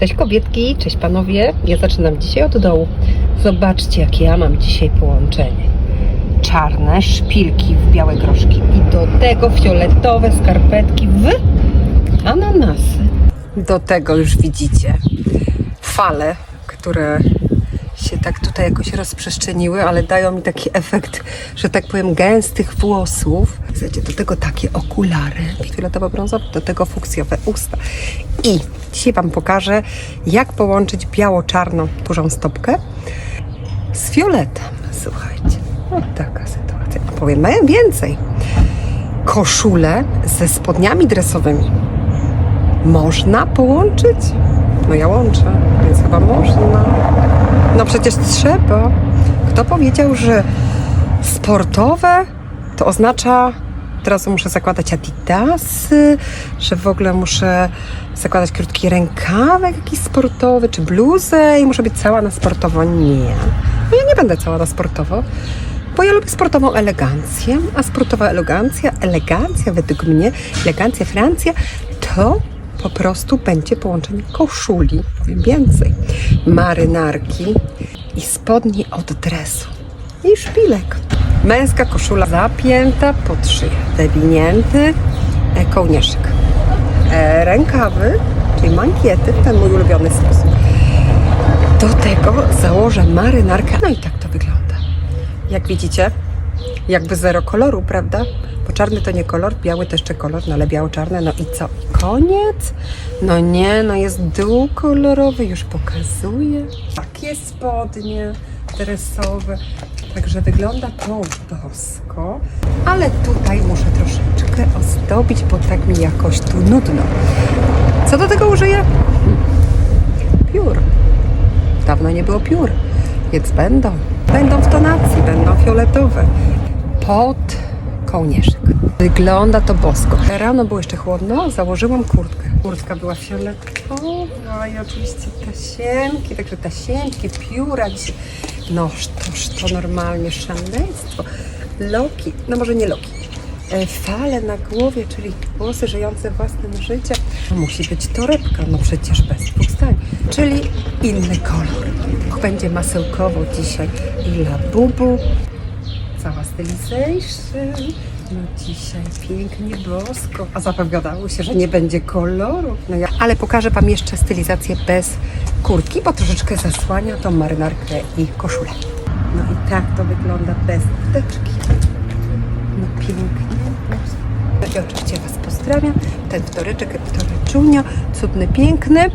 Cześć kobietki, cześć panowie. Ja zaczynam dzisiaj od dołu. Zobaczcie, jakie ja mam dzisiaj połączenie. Czarne szpilki w białe groszki i do tego fioletowe skarpetki w ananasy. Do tego już widzicie fale, które się tak tutaj jakoś rozprzestrzeniły, ale dają mi taki efekt, że tak powiem, gęstych włosów. Słuchajcie, do tego takie okulary fioletowo-brązowe, do tego fuksjowe usta. I dzisiaj Wam pokażę, jak połączyć biało-czarną dużą stopkę z fioletem. Słuchajcie, no taka sytuacja. Powiem więcej. Koszulę ze spodniami dresowymi można połączyć? No ja łączę, więc chyba można. No przecież trzeba. Kto powiedział, że sportowe to oznacza teraz muszę zakładać adidasy, że w ogóle muszę zakładać krótki rękawek jakiś sportowy, czy bluzę i muszę być cała na sportowo. Nie. No ja nie będę cała na sportowo, bo ja lubię sportową elegancję, a sportowa elegancja, elegancja według mnie, elegancja Francja, to po prostu będzie połączenie koszuli, powiem więcej, marynarki i spodni od dresu i szpilek. Męska koszula zapięta pod szyję, zawinięty e, kołnierszyk. E, rękawy, czyli mankiety, ten mój ulubiony sposób. Do tego założę marynarkę. No i tak to wygląda. Jak widzicie, jakby zero koloru, prawda? Bo czarny to nie kolor, biały to jeszcze kolor, no ale biało-czarne, no i co? Koniec? No nie, no jest dół kolorowy, już pokazuje. Takie spodnie Także wygląda to bosko, ale tutaj muszę troszeczkę ozdobić, bo tak mi jakoś tu nudno. Co do tego użyję? Piór. Dawno nie było piór, więc będą. Będą w tonacji, będą fioletowe. Pod kołnierzek. Wygląda to bosko. Rano było jeszcze chłodno, założyłam kurtkę. Kurtka była fioletowa i oczywiście tasiemki, także tasiemki, pióra. No, toż to normalnie szaleństwo. Loki, no może nie loki, e, fale na głowie, czyli włosy żyjące własnym życiem. Musi być torebka, no przecież bez zdań. Czyli inny kolor. Będzie masełkowo dzisiaj i labubu. Cała stylization. No dzisiaj pięknie bosko. A zapowiadało się, że nie będzie koloru. No ja... Ale pokażę Wam jeszcze stylizację bez kurki, bo troszeczkę zasłania tą marynarkę i koszulę. No i tak to wygląda bez wteczki. No pięknie. I oczywiście Was pozdrawiam. Ten wtoreczek, wtoreczunio, cudny, piękny.